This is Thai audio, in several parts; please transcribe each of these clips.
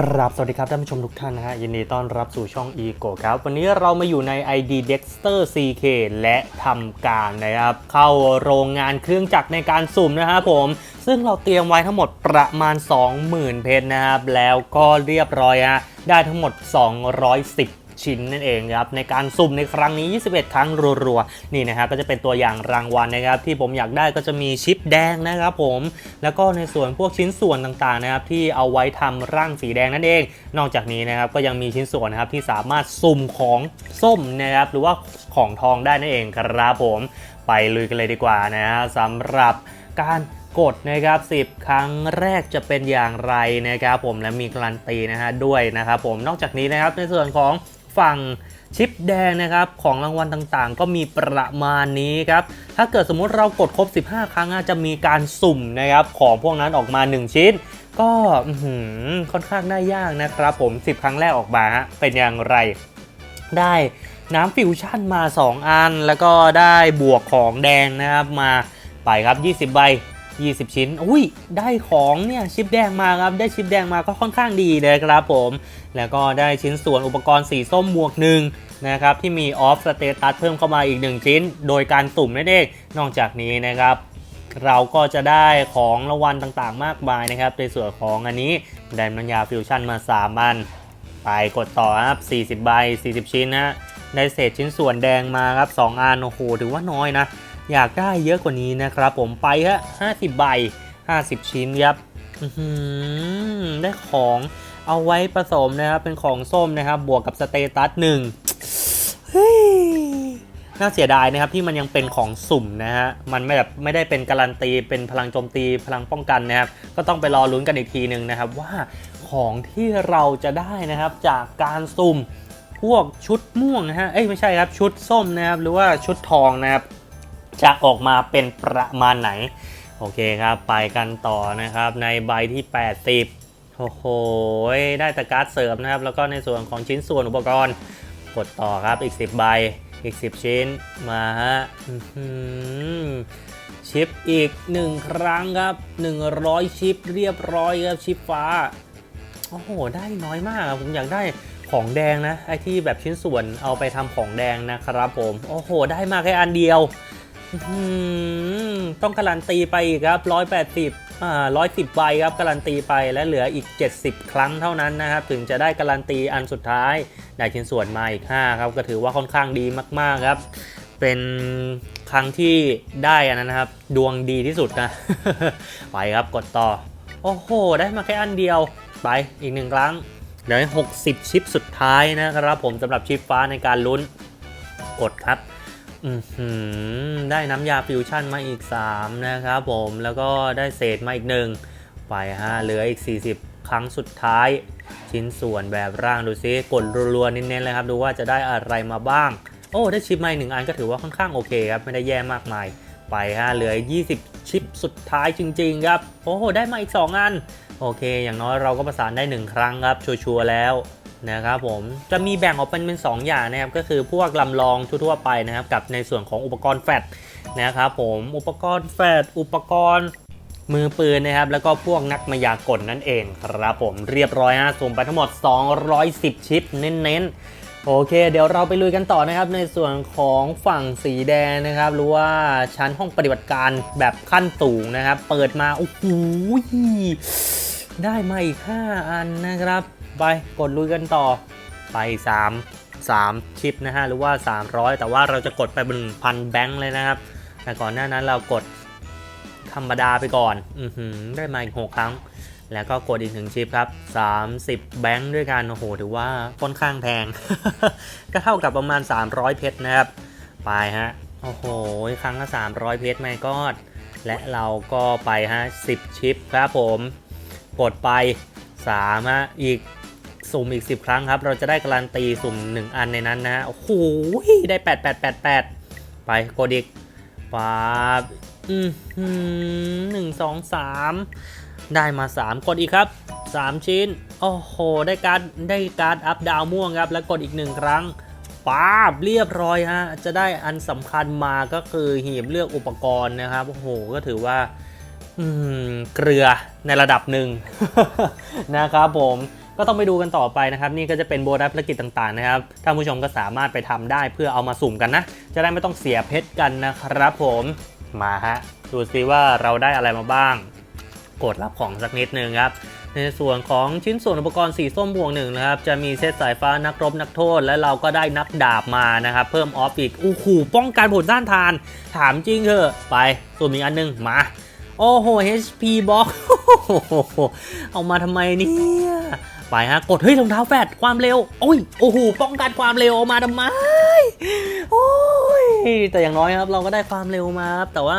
กราบสวัสดีครับท่านผู้ชมทุกท่านนะฮะยินดีต้อนรับสู่ช่อง e g o ครับ วันนี้เรามาอยู่ใน ID Dexter CK และทำการนะครับ เข้าโรงงานเครื่องจักรในการสุ่มนะครับผม ซึ่งเราเตรียมไว้ทั้งหมดประมาณ 20,000 เพชรนะครับ แล้วก็เรียบร้อยฮะได้ทั้งหมด 210 ชิ้นนั่นเองครับในการสุ่มในครั้งนี้ 21 ครั้งรัวๆนี่นะฮะก็จะเป็นตัวอย่างรางวัลนะครับ ที่ผมอยากได้ก็จะมีชิปแดงนะครับผม แล้วก็ในส่วนพวกชิ้นส่วนต่างๆนะครับที่เอาไว้ทำร่างสีแดงนั่นเอง นอกจากนี้นะครับก็ยังมีชิ้นส่วนนะครับที่สามารถสุ่มของส้มนะครับหรือว่าของทองได้นั่นเองครับผมไปลุยกันเลยดีกว่านะฮะสำหรับการกดนะครับ 10 ครั้งแรกจะเป็นอย่างไรนะครับผมและมีการันตีนะฮะด้วยนะครับผมนอกจากนี้นะครับในส่วนของ ฝั่งชิปแดงนะครับของรางวัลต่างๆ ก็มีประมาณนี้ครับถ้าเกิดสมมุติเรากดครบ 15 ครั้งจะมีการสุ่มนะครับของพวกนั้นออกมา 1 ชิ้น ก็ค่อนข้างได้ยากนะครับผม 10 ครั้งแรกออกมาเป็นอย่างไร ได้น้ำฟิวชั่นมา 2 อัน แล้วก็ได้บวกของแดงนะครับมาไปครับ 20 ใบ 20 ชิ้น อุ้ย ได้ของเนี่ยชิปแดงมาครับ ได้ชิปแดงมาก็ค่อนข้างดีเลยครับผม แล้วก็ได้ชิ้นส่วนอุปกรณ์สีส้มหมวกหนึ่งนะครับที่มีออฟสเตตัสเพิ่มเข้ามาอีก 1 ชิ้น โดยการตุ่มนั่นเอง นอกจากนี้นะครับเราก็จะได้ของรางวัลต่างๆ มากมายนะครับ ในส่วนของอันนี้ได้น้ำยาฟิวชั่นมา3อัน ไปกดต่อครับ 40 ใบ 40 ชิ้นนะได้เศษชิ้นส่วนแดงมาครับ 2อันโอ้โหถือว่าน้อยนะ อยากได้เยอะกว่านี้นะครับผมไปฮะ50 ใบ 50 ชิ้นครับได้ของเอาไว้ผสมนะครับ เป็นของส้มนะครับ บวกกับสเตตัสหนึ่งน่าเสียดายนะครับที่มันยังเป็นของสุ่มนะฮะ มันไม่แบบไม่ได้เป็นการันตี เป็นพลังโจมตีพลังป้องกันนะครับ ก็ต้องไปรอลุ้นกันอีกทีหนึ่งนะครับ ว่าของที่เราจะได้นะครับจากการสุ่มพวกชุดม่วงนะฮะ เอ้ยไม่ใช่ครับชุดส้มนะครับ หรือว่าชุดทองนะครับ จะออกมาเป็นประมาณไหน โอเคครับ ไปกันต่อนะครับ ในใบที่ 80 โอ้โห ได้แต่การ์ดเสริมนะครับ แล้วก็ในส่วนของชิ้นส่วนอุปกรณ์ กดต่อครับอีก 10 ใบ อีก 10 ชิ้น มาฮะชิปอีก 1 ครั้งครับ 100 ชิปเรียบร้อยครับ ชิปฟ้า โอ้โห ได้น้อยมากผมอยากได้ของแดงนะไอที่แบบชิ้นส่วนเอาไปทำของแดงนะครับผม โอ้โห ได้มาแค่อันเดียว ต้องการันตีไปอีกครับ180อ่า110ใบครับการันตีไปและเหลืออีก 70 ครั้งเท่านั้นนะครับ ถึงจะได้การันตีอันสุดท้าย ได้ชิ้นส่วนมาอีก 5 ครับ ก็ถือว่าค่อนข้างดีมากๆครับ เป็นครั้งที่ได้อันนั้นนะครับ ดวงดีที่สุดนะ ไปครับกดต่อ โอ้โห ได้มาแค่อันเดียว ไปอีกหนึ่งครั้งเหลือ60 ชิปสุดท้ายนะครับผมสำหรับชิปฟ้าในการลุ้นกดครับ ได้น้ำยาฟิวชั่นมาอีก 3 นะครับผมแล้วก็ได้เศษมาอีกหนึ่งไปฮะเหลืออีก 40 ครั้งสุดท้าย ชิ้นส่วนแบบร่างดูซิกดรัวๆเน้นๆเลยครับ ดูว่าจะได้อะไรมาบ้าง โอ้ ได้ชิปมาอีกหนึ่งอันก็ถือว่าค่อนข้างโอเคครับ ไม่ได้แย่มากมาย ไปฮะเหลือ 20 ชิปสุดท้ายจริง ๆ ครับ โอ้โหได้มาอีก 2 อัน โอเค อย่างน้อยเราก็ประสานได้ 1 ครั้งครับ ชัวร์ๆแล้ว นะครับผมจะมีแบ่งออกเป็นเป็น 2 อย่างนะครับก็คือพวกลำลองทั่วๆไปนะครับกับในส่วนของอุปกรณ์แฟลชนะครับผมอุปกรณ์แฟลชอุปกรณ์มือปืนนะครับแล้วก็พวกนักมายากลนั่นเองครับผมเรียบร้อยฮะส่งไปทั้งหมด 210 ชิปเน้นๆ โอเค เดี๋ยวเราไปลุยกันต่อนะครับ ในส่วนของฝั่งสีแดงนะครับ หรือว่าชั้นห้องปฏิบัติการแบบขั้นสูงนะครับ เปิดมา โอ้โหได้มาอีก 5 อันนะครับ ไปกดลุยกันต่อไป 3 3 ชิปนะฮะหรือว่า 300 แต่ว่าเราจะกดไปบนพันแบงค์เลยนะครับ แต่ก่อนหน้านั้นเรากดธรรมดาไปก่อนอือหือได้มาอีก 6 ครั้ง แล้วก็กดอีกหนึ่งชิปครับ 30 แบงค์ด้วยกันโอ้โหถือว่าค่อนข้างแพง ก็เท่ากับประมาณ 300 เพชรนะครับ ไปฮะโอ้โหครั้งละ300 เพชรไม่กอดและเราก็ไปฮะ10 ชิปครับผม กดไป3ฮะอีก สุ่มอีก 10 ครั้งครับ เราจะได้การันตีสุ่ม 1 อันในนั้นนะฮะโอ้โหได้ 8888 ไปกดอีกป๊าบอืมหนึ่งสองสามได้มา 3 กดอีกครับ 3 ชิ้น โอ้โห ได้การดได้การดอัพดาวม่วงครับ แล้วกดอีก 1 ครั้งป๊าบเรียบร้อยฮะ จะได้อันสำคัญมาก็คือหีบเลือกอุปกรณ์นะครับ โอ้โห ก็ถือว่าเกลือในระดับหนึ่งนะครับผม ก็ต้องไปดูกันต่อไปนะครับ นี่ก็จะเป็นโบนัสภารกิจต่างๆนะครับท่านผู้ชมก็สามารถไปทำได้เพื่อเอามาสุ่มกันนะ จะได้ไม่ต้องเสียเพชรกันนะครับผมมาฮะดูซิว่าเราได้อะไรมาบ้าง กดรับของสักนิดนึงครับในส่วนของชิ้นส่วนอุปกรณ์สีส้มบวกหนึ่งนะครับ จะมีเซตสายฟ้านักรบนักโทษ และเราก็ได้นักดาบมานะครับ เพิ่มออฟอีกโอ้โหป้องกันผลต้านทาน ถามจริงเถอะ ไปส่วนอีกอันหนึงมา โอ้โห HP บล็อกเอามาทำไมเนี่ยไปฮะ กดเฮ้ยรองเท้าแฟดความเร็ว โอ้ย โอ้โห ป้องกันความเร็วเอามาทำไม โอ้ย แต่อย่างน้อยครับเราก็ได้ความเร็วมาครับ แต่ว่า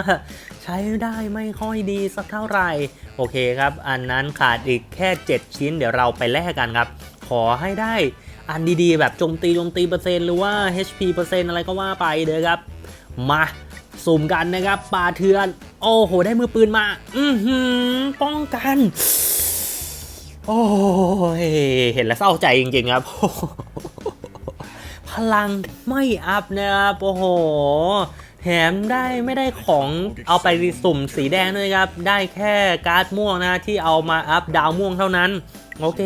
ใช้ได้ไม่ค่อยดีสักเท่าไหร่ โอเคครับ อันนั้นขาดอีกแค่ 7 ชิ้น เดี๋ยวเราไปแลกกันครับ ขอให้ได้อันดีๆ แบบโจมตีโจมตีเปอร์เซ็นต์หรือว่า HP เปอร์เซ็นต์อะไรก็ว่าไปเด้อครับ มาสุ่มกันนะครับปลาเทือน โอ้โห ได้มือปืนมา อือหือ ป้องกัน โอ้ยเห็นแล้วเศร้าใจจริงๆครับ พลังไม่อัพนะครับ โอ้โห แถมได้ไม่ได้ของเอาไปสุ่มสีแดงด้วยครับ ได้แค่การ์ดม่วงนะที่เอามาอัพดาวม่วงเท่านั้น โอเค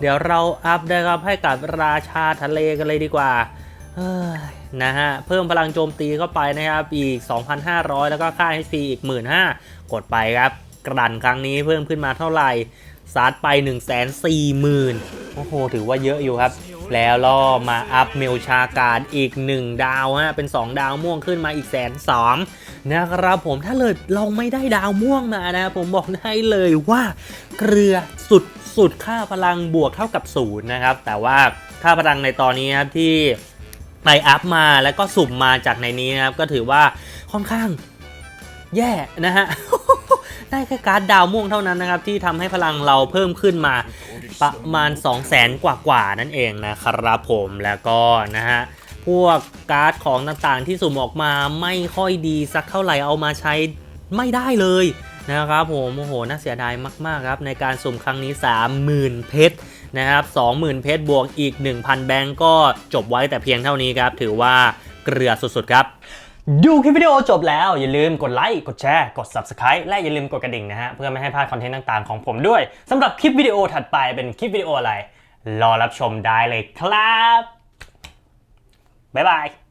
เดี๋ยวเราอัพนะครับให้กับราชาทะเลกันเลยดีกว่า เฮ้ย นะฮะ เพิ่มพลังโจมตีเข้าไปนะครับ อีก 2,500 แล้วก็ค่า HP อีก 15,000 กดไปครับ กระดันครั้งนี้เพิ่มขึ้นมาเท่าไหร่ซาดไป 1 4 0 0 0 0 โอ้โห ถือว่าเยอะอยู่ครับ แล้วล่อมาอัพเมลชาการอีก 1 ดาวฮะ เป็น 2 ดาวม่วงขึ้นมาอีกแสนสองนะครับผมถ้าเลยเราไม่ได้ดาวม่วงมานะ ผมบอกได้เลยว่าเกลือสุดสุดค่าพลังบวกเท่ากับศูนย์นะครับ แต่ว่าค่าพลังในตอนนี้ครับที่ ไปอัพมาแล้วก็สุ่มมาจากในนี้นะครับ ก็ถือว่าค่อนข้างแย่นะฮะ ได้แค่การ์ดดาวม่วงเท่านั้นนะครับ ที่ทำให้พลังเราเพิ่มขึ้นมาประมาณ 2 0 0แสนกว่าๆนั่นเองนะครับผมแล้วก็นะฮะพวกการ์ดของต่างๆที่สุ่มออกมาไม่ค่อยดีสักเท่าไหร่เอามาใช้ไม่ได้เลย นะครับผมโอ้โหน่าเสียดายมากๆครับในการสุ่มครั้งนี้ 30,000 เพชรนะครับ20,000 เพชรบวกอีก 1,000 แบงก์ก็จบไว้แต่เพียงเท่านี้ครับ ถือว่าเกลือสุดๆครับดูคลิปวิดีโอจบแล้ว อย่าลืมกดไลค์กดแชร์กด Subscribe และอย่าลืมกดกระดิ่งนะฮะ เพื่อไม่ให้พลาดคอนเทนต์ต่างๆของผมด้วยสำหรับคลิปวิดีโอถัดไปเป็นคลิปวิดีโออะไร รอรับชมได้เลยครับ บ๊ายบาย